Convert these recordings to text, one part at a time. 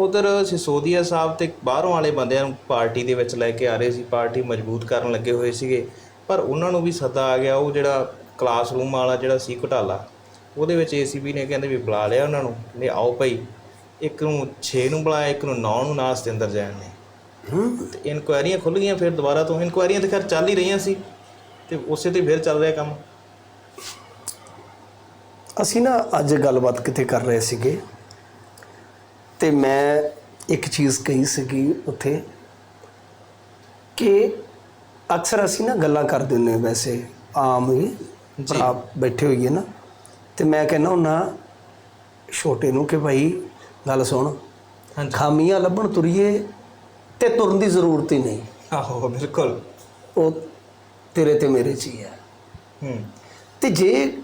ਉਧਰ ਸਿਸੋਦੀਆ ਸਾਹਿਬ ਤੇ ਬਾਹਰੋਂ ਵਾਲੇ ਬੰਦਿਆਂ ਨੂੰ ਪਾਰਟੀ ਦੇ ਵਿੱਚ ਲੈ ਕੇ ਆ ਰਹੇ ਸੀ ਪਾਰਟੀ ਮਜ਼ਬੂਤ ਕਰਨ ਲੱਗੇ ਹੋਏ ਸੀਗੇ। ਪਰ ਉਹਨਾਂ ਨੂੰ ਵੀ ਸੱਦਾ ਆ ਗਿਆ ਉਹ ਜਿਹੜਾ ਕਲਾਸਰੂਮ ਵਾਲਾ ਜਿਹੜਾ ਸੀ ਘੁਟਾਲਾ ਉਹਦੇ ਵਿੱਚ ਏਸੀਬੀ ਨੇ ਕਹਿੰਦੇ ਵੀ ਬੁਲਾ ਲਿਆ ਉਹਨਾਂ ਨੂੰ ਕਹਿੰਦੇ ਆਓ ਭਾਈ ਇੱਕ ਨੂੰ 6 ਨੂੰ ਬੁਲਾਇਆ ਇੱਕ ਨੂੰ 9 ਨੂੰ ਨਾਲ ਸਤਿੰਦਰ ਜੈਨ ਨੇ। ਹੂੰ। ਤੇ ਇਨਕੁਆਇਰੀਆਂ ਖੁੱਲ ਗਈਆਂ ਫਿਰ ਦੁਬਾਰਾ ਤੋਂ ਇਨਕੁਆਇਰੀਆਂ ਤੇ ਖੈਰ ਚੱਲ ਹੀ ਰਹੀਆਂ ਸੀ ਤੇ ਉਸੇ ਤੇ ਫਿਰ ਚੱਲ ਰਿਹਾ ਕੰਮ। ਅਸੀਂ ਨਾ ਅੱਜ ਗੱਲਬਾਤ ਕਿਤੇ ਕਰ ਰਹੇ ਸੀਗੇ। ਤੇ ਮੈਂ ਇੱਕ ਚੀਜ਼ ਕਹੀ ਸੀਗੀ ਉੱਥੇ ਕਿ ਅਕਸਰ ਅਸੀਂ ਨਾ ਗੱਲਾਂ ਕਰ ਦਿੰਦੇ ਹਾਂ ਵੈਸੇ ਆਮ ਹੀ ਭਰਾ ਬੈਠੇ ਹੋਈਏ ਨਾ। ਤੇ ਮੈਂ ਕਹਿੰਦਾ ਹੁੰਨਾ ਛੋਟੇ ਨੂੰ ਕਿ ਭਾਈ ਗੱਲ ਸੁਣ ਖਾਮੀਆਂ ਲੱਭਣ ਤੁਰੀਏ ਤੇ ਤੁਰਨ ਦੀ ਜ਼ਰੂਰਤ ਹੀ ਨਹੀਂ। ਆਹੋ ਬਿਲਕੁਲ। ਉਹ ਤੇਰੇ ਤੇ ਮੇਰੇ 'ਚ ਹੀ ਹੈ। ਹੂੰ। ਤੇ ਜੇ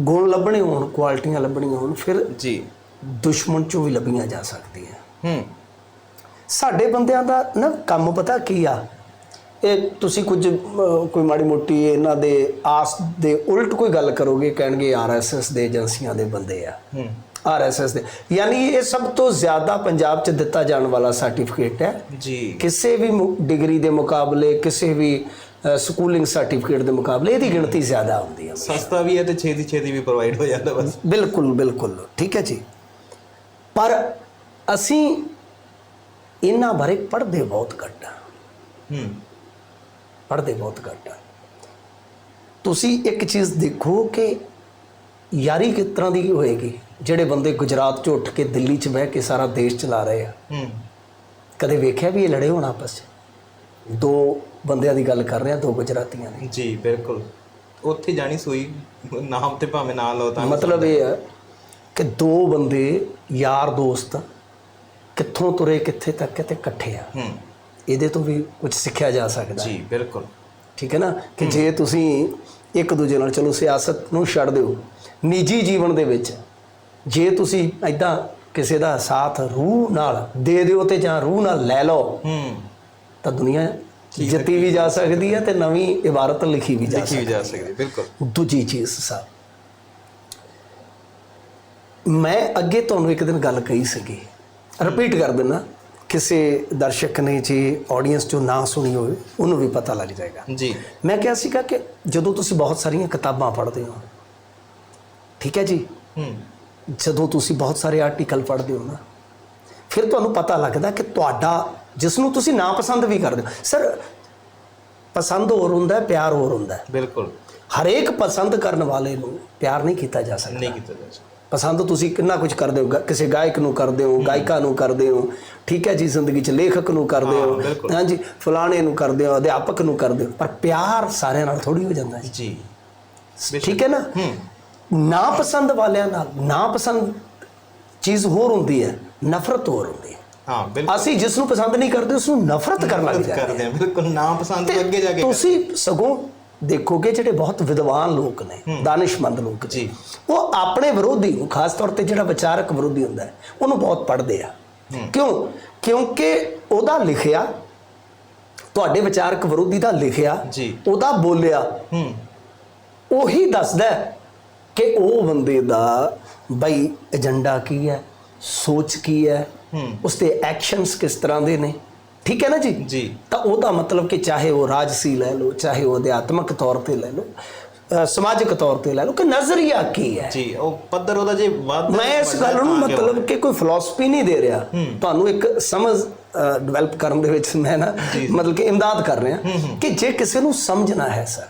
ਗੁਣ ਲੱਭਣੇ ਹੋਣ ਕੁਆਲਿਟੀਆਂ ਲੱਭਣੀਆਂ ਹੋਣ ਫਿਰ ਜੀ। ਦੁਸ਼ਮਣ ਚੋਂ ਵੀ ਲੱਭੀਆਂ ਜਾ ਸਕਦੀਆਂ। ਹੂੰ। ਸਾਡੇ ਬੰਦਿਆਂ ਦਾ ਨਾ ਕੰਮ ਪਤਾ ਕੀ ਆ? ਇਹ ਤੁਸੀਂ ਕੁਝ ਕੋਈ ਮਾੜੀ ਮੋਟੀ ਇਹਨਾਂ ਦੇ ਆਸ ਦੇ ਉਲਟ ਕੋਈ ਗੱਲ ਕਰੋਗੇ ਕਹਿਣਗੇ ਆਰਐਸਐਸ ਦੇ ਏਜੰਸੀਆਂ ਦੇ ਬੰਦੇ ਆ। ਹੂੰ। ਆਰਐਸਐਸ ਦੇ। ਯਾਨੀ ਇਹ ਸਭ ਤੋਂ ਜ਼ਿਆਦਾ ਪੰਜਾਬ 'ਚ ਦਿੱਤਾ ਜਾਣ ਵਾਲਾ ਸਰਟੀਫਿਕੇਟ ਹੈ। ਜੀ। ਕਿਸੇ ਵੀ ਡਿਗਰੀ ਦੇ ਮੁਕਾਬਲੇ ਕਿਸੇ ਵੀ ਸਕੂਲਿੰਗ ਸਰਟੀਫਿਕੇਟ ਦੇ ਮੁਕਾਬਲੇ ਇਹਦੀ ਗਿਣਤੀ ਜ਼ਿਆਦਾ ਹੁੰਦੀ ਹੈ ਸਸਤਾ ਵੀ ਹੈ ਤੇ ਛੇਤੀ ਛੇਤੀ ਵੀ ਪ੍ਰੋਵਾਈਡ ਹੋ ਜਾਂਦਾ ਬਸ। ਬਿਲਕੁਲ ਬਿਲਕੁਲ। ਠੀਕ ਹੈ ਜੀ। ਪਰ ਅਸੀਂ ਇਹਨਾਂ ਬਾਰੇ ਪੜ੍ਹਦੇ ਬਹੁਤ ਘੱਟ ਹਾਂ ਹੂੰ। ਪੜ੍ਹਦੇ ਬਹੁਤ ਘੱਟ ਹਾਂ ਤੁਸੀਂ ਇੱਕ ਚੀਜ਼ ਦੇਖੋ ਕਿ ਯਾਰੀ ਕਿਸ ਤਰ੍ਹਾਂ ਦੀ ਹੋਏਗੀ? ਜਿਹੜੇ ਬੰਦੇ ਗੁਜਰਾਤ 'ਚ ਉੱਠ ਕੇ ਦਿੱਲੀ 'ਚ ਬਹਿ ਕੇ ਸਾਰਾ ਦੇਸ਼ ਚਲਾ ਰਹੇ ਆ। ਹੂੰ। ਕਦੇ ਵੇਖਿਆ ਵੀ ਇਹ ਲੜੇ ਹੋਣ ਆਪਸ 'ਚ? ਦੋ ਬੰਦਿਆਂ ਦੀ ਗੱਲ ਕਰ ਰਹੇ ਆ ਦੋ ਗੁਜਰਾਤੀਆਂ ਦੀ। ਜੀ ਬਿਲਕੁਲ। ਉੱਥੇ ਜਾਣੀ ਸੂਈ ਨਾਮ ਤੇ ਭਾਵੇਂ ਨਾ ਲਓ ਤਾਂ ਮਤਲਬ ਇਹ ਹੈ ਕਿ ਦੋ ਬੰਦੇ ਯਾਰ ਦੋਸਤ ਕਿੱਥੋਂ ਤੁਰੇ ਕਿੱਥੇ ਤੱਕ ਤੇ ਇਕੱਠੇ ਆ। ਹੂੰ। ਇਹਦੇ ਤੋਂ ਵੀ ਕੁਝ ਸਿੱਖਿਆ ਜਾ ਸਕਦਾ। ਹੈ ਜੀ ਬਿਲਕੁਲ। ਠੀਕ ਹੈ ਨਾ? ਕਿ ਜੇ ਤੁਸੀਂ ਇੱਕ ਦੂਜੇ ਨਾਲ ਚਲੋ ਸਿਆਸਤ ਨੂੰ ਛੱਡ ਦਿਓ ਨਿੱਜੀ ਜੀਵਨ ਦੇ ਵਿੱਚ ਜੇ ਤੁਸੀਂ ਐਦਾਂ ਕਿਸੇ ਦਾ ਸਾਥ ਰੂਹ ਨਾਲ ਦੇ ਦਿਓ ਤੇ ਜਾਂ ਰੂਹ ਨਾਲ ਲੈ ਲਓ ਹੂੰ। ਤਾਂ ਦੁਨੀਆ ਜਿੱਤੀ ਵੀ ਜਾ ਸਕਦੀ ਹੈ ਤੇ ਨਵੀਂ ਇਬਾਰਤ ਲਿਖੀ ਵੀ ਜਾ ਸਕਦੀ ਸਕਦੀ ਬਿਲਕੁਲ। ਹੈ ਦੂਜੀ ਚੀਜ਼ ਸਾਹਿਬ ਮੈਂ ਅੱਗੇ ਤੁਹਾਨੂੰ ਇੱਕ ਦਿਨ ਗੱਲ ਕਹੀ ਸੀਗੀ। ਰਿਪੀਟ ਕਰ ਦਿੰਦਾ ਕਿਸੇ ਦਰਸ਼ਕ ਨੇ ਜੇ ਆਡੀਅנס ਚੋਂ ਨਾ ਸੁਣੀ ਹੋਵੇ ਉਹਨੂੰ ਵੀ ਪਤਾ ਲੱਗ ਜਾਏਗਾ। ਜੀ। ਮੈਂ ਕਿਹਾ ਸੀਗਾ ਕਿ ਜਦੋਂ ਤੁਸੀਂ ਬਹੁਤ ਸਾਰੀਆਂ ਕਿਤਾਬਾਂ ਪੜ੍ਹਦੇ ਹੋ ਠੀਕ ਹੈ ਜੀ? ਹੂੰ। ਜਦੋਂ ਤੁਸੀਂ ਬਹੁਤ ਸਾਰੇ ਆਰਟੀਕਲ ਪੜ੍ਹਦੇ ਹੋ ਨਾ ਫਿਰ ਤੁਹਾਨੂੰ ਪਤਾ ਲੱਗਦਾ ਕਿ ਤੁਹਾਡਾ ਜਿਸ ਨੂੰ ਤੁਸੀਂ ਨਾ ਪਸੰਦ ਵੀ ਕਰਦੇ ਹੋ ਸਰ ਪਸੰਦ ਹੋਰ ਹੁੰਦਾ ਪਿਆਰ ਹੋਰ ਹੁੰਦਾ। ਬਿਲਕੁਲ। ਹਰੇਕ ਪਸੰਦ ਕਰਨ ਵਾਲੇ ਨੂੰ ਪਿਆਰ ਨਹੀਂ ਕੀਤਾ ਜਾ ਸਕਦਾ। ਨਹੀਂ ਕੀਤਾ ਜਾ ਸਕਦਾ। ਪਸੰਦ ਤੁਸੀਂ ਕਿੰਨਾ ਕੁਝ ਕਰਦੇ ਹੋ? ਕਿਸੇ ਗਾਇਕ ਨੂੰ ਕਰਦੇ ਹੋ ਗਾਇਕਾ ਨੂੰ ਕਰਦੇ ਹੋ ਠੀਕ ਹੈ ਜੀ ਜ਼ਿੰਦਗੀ 'ਚ? ਲੇਖਕ ਨੂੰ ਕਰਦੇ ਹਾਂ, ਹੋ। ਹਾਂਜੀ ਫਲਾਣੇ ਨੂੰ ਕਰਦੇ ਹੋ ਅਧਿਆਪਕ ਨੂੰ ਕਰਦੇ ਹੋ ਪਰ ਪਿਆਰ ਸਾਰਿਆਂ ਨਾਲ ਥੋੜੀ ਹੋ ਜਾਂਦਾ ਜੀ। ਜੀ। ਠੀਕ ਹੈ ਨਾ? ਹੂੰ। ਨਾ ਪਸੰਦ ਵਾਲਿਆਂ ਨਾਲ ਨਾ ਪਸੰਦ ਚੀਜ਼ ਹੋਰ ਹੁੰਦੀ ਹੈ ਨਫ਼ਰਤ ਹੋਰ ਹੁੰਦੀ ਹੈ। ਹਾਂ ਬਿਲਕੁਲ। ਅਸੀਂ ਜਿਸ ਨੂੰ ਪਸੰਦ ਨਹੀਂ ਕਰਦੇ ਉਸ ਨੂੰ ਨਫ਼ਰਤ ਕਰਨ ਲੱਗ ਜਾਂਦੇ ਆ ਬਿਲਕੁਲ ਨਾ ਪਸੰਦ ਅੱਗੇ ਜਾ ਕੇ ਤੁਸੀਂ ਸਗੋਂ ਦੇਖੋਗੇ ਜਿਹੜੇ ਬਹੁਤ ਵਿਦਵਾਨ ਲੋਕ ਨੇ ਦਾਨਿਸ਼ਮੰਦ ਲੋਕ ਜੀ। ਉਹ ਆਪਣੇ ਵਿਰੋਧੀ ਨੂੰ ਖਾਸ ਤੌਰ ਤੇ ਜਿਹੜਾ ਵਿਚਾਰਕ ਵਿਰੋਧੀ ਹੁੰਦਾ ਹੈ ਉਹਨੂੰ ਬਹੁਤ ਪੜ੍ਹਦੇ ਆ ਕਿਉਂ ਕਿਉਂਕਿ ਉਹਦਾ ਲਿਖਿਆ ਤੁਹਾਡੇ ਵਿਚਾਰਕ ਵਿਰੋਧੀ ਦਾ ਲਿਖਿਆ। ਉਹਦਾ ਬੋਲਿਆ ਹੂੰ ਉਹੀ ਦੱਸਦਾ ਕਿ ਉਹ ਬੰਦੇ ਦਾ ਬਈ ਏਜੰਡਾ ਕੀ ਹੈ ਸੋਚ ਕੀ ਹੈ ਹੂੰ। ਉਸਦੇ ਐਕਸ਼ਨਸ ਕਿਸ ਤਰ੍ਹਾਂ ਦੇ ਨੇ ਠੀਕ ਹੈ ਨਾ ਜੀ? ਜੀ। ਤਾਂ ਉਹਦਾ ਮਤਲਬ ਕਿ ਚਾਹੇ ਉਹ ਰਾਜਸੀ ਲੈ ਲਓ ਚਾਹੇ ਉਹ ਅਧਿਆਤਮਕ ਤੌਰ ਤੇ ਲੈ ਲਓ ਅ, ਸਮਾਜਿਕ ਤੌਰ ਤੇ ਲੈ ਲਓ ਕਿ ਨਜ਼ਰੀਆ ਕੀ ਹੈ? ਜੀ ਉਹ ਪੱਧਰ ਉਹਦਾ ਜੇ ਵੱਧ ਮੈਂ ਇਸ ਗੱਲ ਨੂੰ ਮਤਲਬ ਕਿ ਕੋਈ ਫਿਲਾਸਫੀ ਨਹੀਂ ਦੇ ਰਿਹਾ। ਤੁਹਾਨੂੰ ਇੱਕ ਸਮਝ ਡਿਵੈਲਪ ਕਰਨ ਦੇ ਵਿੱਚ ਮੈਂ ਨਾ ਮਤਲਬ ਕਿ ਇਮਦਾਦ ਕਰ ਰਿਹਾ ਕਿ ਜੇ ਕਿਸੇ ਨੂੰ ਸਮਝਣਾ ਹੈ ਸਰ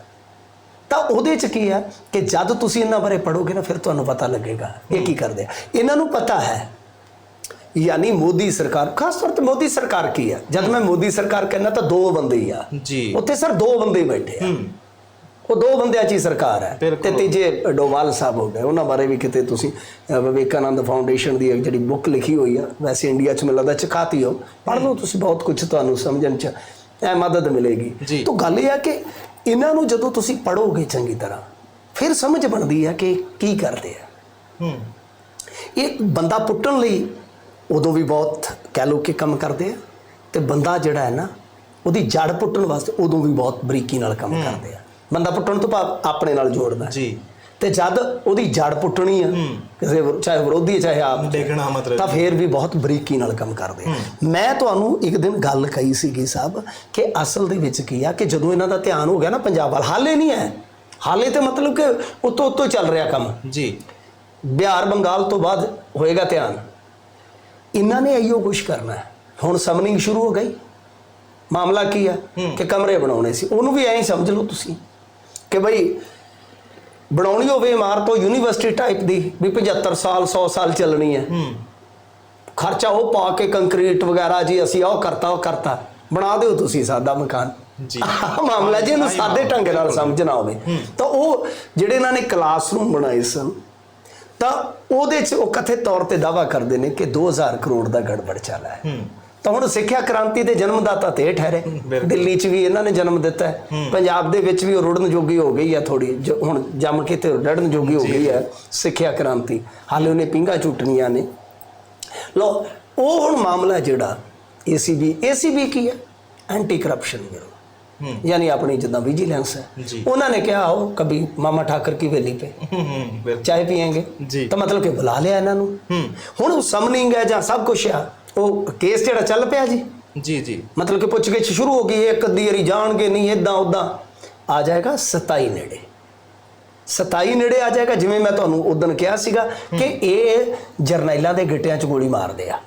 ਤਾਂ ਉਹਦੇ ਚ ਕੀ ਹੈ ਕਿ ਜਦ ਤੁਸੀਂ ਇਹਨਾਂ ਬਾਰੇ ਪੜੋਗੇ ਨਾ ਫਿਰ ਤੁਹਾਨੂੰ ਪਤਾ ਲੱਗੇਗਾ। ਇਹ ਕੀ ਕਰਦੇ ਆ? ਇਹਨਾਂ ਨੂੰ ਪਤਾ ਹੈ ਯਾਨੀ ਮੋਦੀ ਸਰਕਾਰ ਖਾਸ ਤੌਰ ਤੇ ਮੋਦੀ ਸਰਕਾਰ ਕੀ ਹੈ ਜਦ ਮੈਂ ਮੋਦੀ ਸਰਕਾਰ ਕਹਿੰਦਾ ਤਾਂ ਦੋ ਬੰਦੇ ਹੀ ਆ। ਜੀ। ਉੱਥੇ ਸਰ ਦੋ ਬੰਦੇ ਹੀ ਬੈਠੇ ਆ। ਉਹ ਦੋ ਬੰਦਿਆਂ 'ਚ ਹੀ ਸਰਕਾਰ ਹੈ। ਤੇ ਤੀਜੇ ਡੋਵਾਲ ਸਾਹਿਬ ਹੋ ਗਏ। ਉਹਨਾਂ ਬਾਰੇ ਵੀ ਕਿਤੇ ਤੁਸੀਂ ਅ, ਵਿਵੇਕਾਨੰਦ ਫਾਊਂਡੇਸ਼ਨ ਦੀ ਇੱਕ ਜਿਹੜੀ ਬੁੱਕ ਲਿਖੀ ਹੋਈ ਆ ਵੈਸੇ ਇੰਡੀਆ 'ਚ ਮੈਨੂੰ ਲੱਗਦਾ ਚਕਾਤੀ ਹੋ। ਪੜ੍ਹ ਲਓ ਤੁਸੀਂ ਬਹੁਤ ਕੁਝ ਤੁਹਾਨੂੰ ਸਮਝਣ 'ਚ ਐ ਮਦਦ ਮਿਲੇਗੀ। ਤਾਂ ਗੱਲ ਇਹ ਆ ਕਿ ਇਹਨਾਂ ਨੂੰ ਜਦੋਂ ਤੁਸੀਂ ਪੜੋਗੇ ਚੰਗੀ ਤਰ੍ਹਾਂ ਫਿਰ ਸਮਝ ਬਣਦੀ ਆ ਕਿ ਕੀ ਕਰਦੇ ਆ। ਹੂੰ। ਇਹ ਬੰਦਾ ਪੁੱਟਣ ਲਈ ਉਦੋਂ ਵੀ ਬਹੁਤ ਕਹਿ ਲੋ ਕਿ ਕੰਮ ਕਰਦੇ ਆ ਤੇ ਬੰਦਾ ਜਿਹੜਾ ਹੈ ਨਾ ਉਹਦੀ ਜੜ ਪੁੱਟਣ ਵਾਸਤੇ ਉਦੋਂ ਵੀ ਬਹੁਤ ਬਰੀਕੀ ਨਾਲ ਕੰਮ ਕਰਦੇ ਆ। ਬੰਦਾ ਪੁੱਟਣ ਤੋਂ ਭਾਵ ਆਪਣੇ ਨਾਲ ਜੋੜਦਾ ਜੀ। ਤੇ ਜਦ ਉਹਦੀ ਜੜ ਪੁੱਟਣੀ ਆ ਕਿਸੇ ਚਾਹੇ ਵਿਰੋਧੀ ਚਾਹੇ ਆਪ ਡੇਗਣਾ ਮਤਲਬ ਤਾਂ ਫੇਰ ਵੀ ਬਹੁਤ ਬਰੀਕੀ ਨਾਲ ਕੰਮ ਕਰਦੇ। ਮੈਂ ਤੁਹਾਨੂੰ ਇੱਕ ਦਿਨ ਗੱਲ ਕਹੀ ਸੀਗੀ ਸਾਹਿਬ ਕਿ ਅਸਲ ਦੇ ਵਿੱਚ ਕੀ ਆ ਕਿ ਜਦੋਂ ਇਹਨਾਂ ਦਾ ਧਿਆਨ ਹੋ ਗਿਆ ਨਾ ਪੰਜਾਬ ਵੱਲ ਹਾਲੇ ਨਹੀਂ ਹੈ। ਹਾਲੇ ਤੇ ਮਤਲਬ ਕਿ ਉੱਤੋਂ ਉੱਤੋਂ ਚੱਲ ਰਿਹਾ ਕੰਮ। ਜੀ। ਬਿਹਾਰ ਬੰਗਾਲ ਤੋਂ ਬਾਅਦ ਹੋਏਗਾ ਧਿਆਨ। ਇਹਨਾਂ ਨੇ ਇਹੋ ਕੁਝ ਕਰਨਾ ਹੈ। ਹੁਣ ਸਮਨਿੰਗ ਸ਼ੁਰੂ ਹੋ ਗਈ। ਮਾਮਲਾ ਕੀ ਆ ਕਿ ਕਮਰੇ ਬਣਾਉਣੇ ਸੀ। ਉਹਨੂੰ ਵੀ ਐਂ ਸਮਝ ਲਓ ਤੁਸੀਂ ਕਿ ਬਈ ਬਣਾਉਣੀ ਹੋਵੇ ਇਮਾਰਤ ਉਹ ਯੂਨੀਵਰਸਿਟੀ ਟਾਈਪ ਦੀ ਵੀ 75 ਸਾਲ 100 ਸਾਲ ਚੱਲਣੀ ਹੈ। ਖਰਚਾ ਉਹ ਪਾ ਕੇ ਕੰਕਰੀਟ ਵਗੈਰਾ ਜੀ ਅਸੀਂ ਉਹ ਕਰਤਾ ਉਹ ਕਰਤਾ। ਬਣਾ ਦਿਓ ਤੁਸੀਂ ਸਾਦਾ ਮਕਾਨ। ਜੀ। ਮਾਮਲਾ ਜੀ ਇਹਨੂੰ ਆਹੀ ਸਾਦੇ ਢੰਗ ਨਾਲ ਸਮਝਣਾ ਹੋਵੇ। ਤਾਂ ਉਹ ਜਿਹੜੇ ਇਹਨਾਂ ਨੇ ਕਲਾਸਰੂਮ ਬਣਾਏ ਸਨ ਤਾਂ ਉਹਦੇ 'ਚ ਉਹ ਕਥਿਤ ਤੌਰ ਤੇ ਦਾਵਾ ਕਰਦੇ ਨੇ ਕਿ 2000 ਕਰੋੜ ਦਾ ਗੜਬੜ ਚੱਲਾ ਹੈ। ਤਾਂ ਹੁਣ ਸਿੱਖਿਆ ਕ੍ਰਾਂਤੀ ਦੇ ਜਨਮਦਾਤਾ ਤੇ ਠਹਿਰੇ। ਦਿੱਲੀ 'ਚ ਵੀ ਇਹਨਾਂ ਨੇ ਜਨਮ ਦਿੱਤਾ ਹੈ। ਪੰਜਾਬ ਦੇ ਵਿੱਚ ਵੀ ਉਹ ਰੁੜਨ ਜੋਗੀ ਹੋ ਗਈ ਹੈ ਥੋੜੀ ਹੁਣ ਜੰਮ ਕੇ ਤੇ ਰੜਨ ਜੋਗੀ ਹੋ ਗਈ ਹੈ ਸਿੱਖਿਆ ਕ੍ਰਾਂਤੀ। ਹਾਲੇ ਉਹਨੇ ਪਿੰਗਾ ਝੁੱਟਣੀਆਂ ਨੇ। ਲੋ ਉਹ ਹੁਣ ਮਾਮਲਾ ਜਿਹੜਾ ਏਸੀਬੀ ਏਸੀਬੀ ਕੀ ਹੈ? Anti corruption bureau. ਯਾਨੀ ਆਪਣੀ ਜਿੱਦਾਂ ਵਿਜੀਲੈਂਸ ਹੈ। ਉਹਨਾਂ ਨੇ ਕਿਹਾ उन्होंने ਕਬੀ ਮਾਮਾ ਠਾਕਰ मामा ठाकर की वेली ਪੀਏਗੇ? ਤਾਂ ਮਤਲਬ ਕਿ ਬੁਲਾ ਲਿਆ ਇਹਨਾਂ ਨੂੰ। ਹੁਣ ਉਹ समनिंग है ਜਾਂ ਸਭ ਕੁਝ ਆ ਉਹ ਕੇਸ ਜਿਹੜਾ ਚੱਲ ਪਿਆ ਜੀ। ਜੀ ਜੀ। ਮਤਲਬ ਕਿ ਪੁੱਛਗਿੱਛ ਸ਼ੁਰੂ ਹੋ ਗਈ ਇੱਕ ਅੱਧੀ ਵਾਰੀ ਜਾਣਗੇ ਨਹੀਂ ਇਦਾਂ ਉਦਾਂ ਆ ਜਾਏਗਾ 27 ਨੇੜੇ। 27 ਨੇੜੇ ਆ ਜਾਏਗਾ ਜਿਵੇਂ ਮੈਂ ਤੁਹਾਨੂੰ ਉਦੋਂ ਕਿਹਾ ਸੀਗਾ ਕਿ ਇਹ ਜਰਨੈਲਾਂ ਦੇ ਗਿੱਟਿਆਂ 'ਚ ਗੋਲੀ ਮਾਰਦੇ ਆ।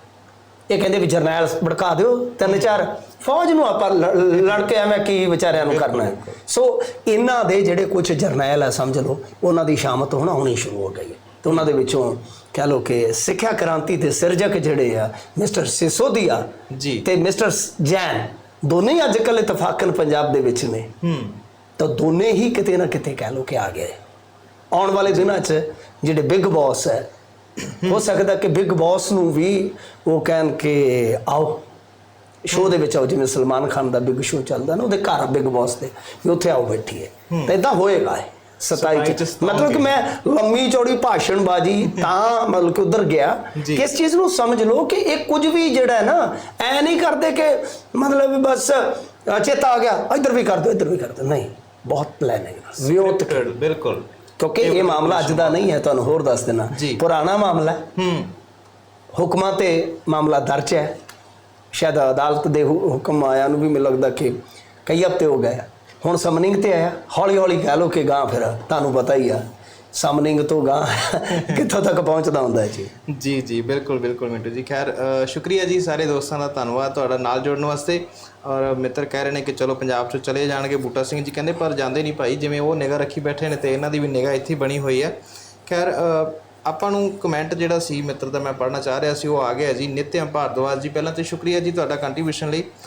ਇਹ ਕਹਿੰਦੇ ਵੀ ਜਰਨੈਲ ਭੜਕਾ ਦਿਓ ਤਿੰਨ ਚਾਰ। ਫੌਜ ਨੂੰ ਆਪਾਂ ਲ- ਲੜ ਕੇ ਐਵੇਂ ਕੀ ਵਿਚਾਰਿਆਂ ਨੂੰ ਕਰਨਾ ਹੈ। ਸੋ ਇਹਨਾਂ ਦੇ ਜਿਹੜੇ ਕੁਝ ਜਰਨੈਲ ਆ ਸਮਝ ਲਓ ਉਹਨਾਂ ਦੀ ਸ਼ਾਮਤ ਹੋਣਾ ਹੋਣੀ ਸ਼ੁਰੂ ਹੋ ਗਈ ਹੈ। ਤੇ ਉਹਨਾਂ ਦੇ ਵਿੱਚੋਂ ਕਹਿ ਲਓ ਕਿ ਸਿੱਖਿਆ ਕ੍ਰਾਂਤੀ ਦੇ ਸਿਰਜਕ ਜਿਹੜੇ ਆ ਮਿਸਟਰ ਸਿਸੋਦੀਆ ਜੀ। ਤੇ ਮਿਸਟਰ ਜੈਨ ਦੋਨੇ ਅੱਜ ਕੱਲ੍ਹ ਇਤਫਾਕਨ ਪੰਜਾਬ ਦੇ ਵਿੱਚ ਨੇ। ਹੂੰ। ਤਾਂ ਦੋਨੇ ਹੀ ਕਿਤੇ ਨਾ ਕਿਤੇ ਕਹਿ ਲੋ ਕਿ ਆ ਗਏ। ਆਉਣ ਵਾਲੇ ਦਿਨਾਂ 'ਚ ਜਿਹੜੇ ਬਿਗ ਬੌਸ ਹੈ ਹੋ ਸਕਦਾ ਕਿ ਬਿਗ ਬੌਸ ਨੂੰ ਵੀ ਉਹ ਕਹਿਣ ਕਿ ਆਓ ਸ਼ੋਅ ਦੇ ਵਿੱਚ ਆਓ ਜਿਵੇਂ ਸਲਮਾਨ ਖਾਨ ਦਾ ਬਿਗ ਸ਼ੋਅ ਚੱਲਦਾ ਨਾ ਉਹਦੇ ਘਰ ਬਿਗ ਬੌਸ ਦੇ ਵੀ ਉੱਥੇ ਆਓ ਬੈਠੀਏ ਤਾਂ ਇਦਾਂ ਹੋਏਗਾ ਇਹ 27 ਸਤਾਈ 'ਚ। ਮਤਲਬ ਕਿ ਮੈਂ ਲੰਮੀ ਚੌੜੀ ਭਾਸ਼ਣਬਾਜ਼ੀ ਤਾਂ ਮਤਲਬ ਕਿ ਉਧਰ ਗਿਆ। ਜੀ। ਕਿ ਇਸ ਚੀਜ਼ ਨੂੰ ਸਮਝ ਲਓ ਕਿ ਇਹ ਕੁਝ ਵੀ ਜਿਹੜਾ ਹੈ ਨਾ ਐ ਨਹੀਂ ਕਰਦੇ ਕਿ ਮਤਲਬ ਬਸ ਚੇਤਾ ਆ ਗਿਆ ਇੱਧਰ ਵੀ ਕਰ ਦਿਓ ਇੱਧਰ ਵੀ ਕਰ ਦਿਓ। ਨਹੀਂ ਬਹੁਤ Scripted, ਬਿਲਕੁਲ। ਕਿਉਂਕਿ ਇਹ ਮਾਮਲਾ ਅੱਜ ਦਾ ਨਹੀਂ ਹੈ ਤੁਹਾਨੂੰ ਹੋਰ ਦੱਸ ਦੇਣਾ। ਪੁਰਾਣਾ ਮਾਮਲਾ ਹੈ। ਹੂੰ। ਹੁਕਮਾਂ ਤੇ ਮਾਮਲਾ ਦਰਜ ਹੈ। ਸ਼ਾਇਦ ਅਦਾਲਤ ਦੇ ਹੁਕਮ ਆਇਆ ਨੂੰ ਵੀ ਮੈਨੂੰ ਲੱਗਦਾ ਕਿ ਕਈ ਹਫ਼ਤੇ ਹੋ ਗਏ। ਹੁਣ ਸਮਨਿੰਗ ਤੇ ਆਇਆ ਹੌਲੀ ਹੌਲੀ ਕਹਿ ਲੋ ਕਿ ਗਾਂ ਫਿਰ ਤੁਹਾਨੂੰ ਪਤਾ ਹੀ ਆ। ਸਮਨਿੰਗ ਤੋਂ ਗਾਂ ਕਿੱਥੋਂ ਤੱਕ ਪਹੁੰਚਦਾ ਹੁੰਦਾ ਹੈ ਜੀ ਜੀ ਜੀ, ਬਿਲਕੁਲ ਬਿਲਕੁਲ ਮਿੰਟੂ ਜੀ। ਖੈਰ ਸ਼ੁਕਰੀਆ ਜੀ ਸਾਰੇ ਦੋਸਤਾਂ ਦਾ ਧੰਨਵਾਦ ਤੁਹਾਡਾ ਨਾਲ ਜੁੜਨ ਵਾਸਤੇ। ਔਰ ਮਿੱਤਰ ਕਹਿ ਰਹੇ ਨੇ ਕਿ ਚਲੋ ਪੰਜਾਬ ਚੋਂ ਚਲੇ ਜਾਣਗੇ ਬੂਟਾ ਸਿੰਘ ਜੀ ਕਹਿੰਦੇ, ਪਰ ਜਾਂਦੇ ਨਹੀਂ ਭਾਈ, ਜਿਵੇਂ ਉਹ ਨਿਗਾਹ ਰੱਖੀ ਬੈਠੇ ਨੇ ਤੇ ਇਹਨਾਂ ਦੀ ਵੀ ਨਿਗਾਹ ਇੱਥੇ ਬਣੀ ਹੋਈ ਹੈ। ਖੈਰ ਆਪਾਂ ਨੂੰ ਕਮੈਂਟ ਜਿਹੜਾ ਸੀ ਮਿੱਤਰ ਦਾ ਮੈਂ ਪੜ੍ਹਨਾ ਚਾਹ ਰਿਹਾ ਸੀ, ਉਹ ਆ ਗਿਆ ਜੀ। ਨਿਤਿਆ ਭਾਰਦਵਾਜ ਜੀ, ਪਹਿਲਾਂ ਤੇ ਸ਼ੁਕਰੀਆ ਜੀ ਤੁਹਾਡਾ ਕੰਟਰੀਬਿਊਸ਼ਨ ਲਈ।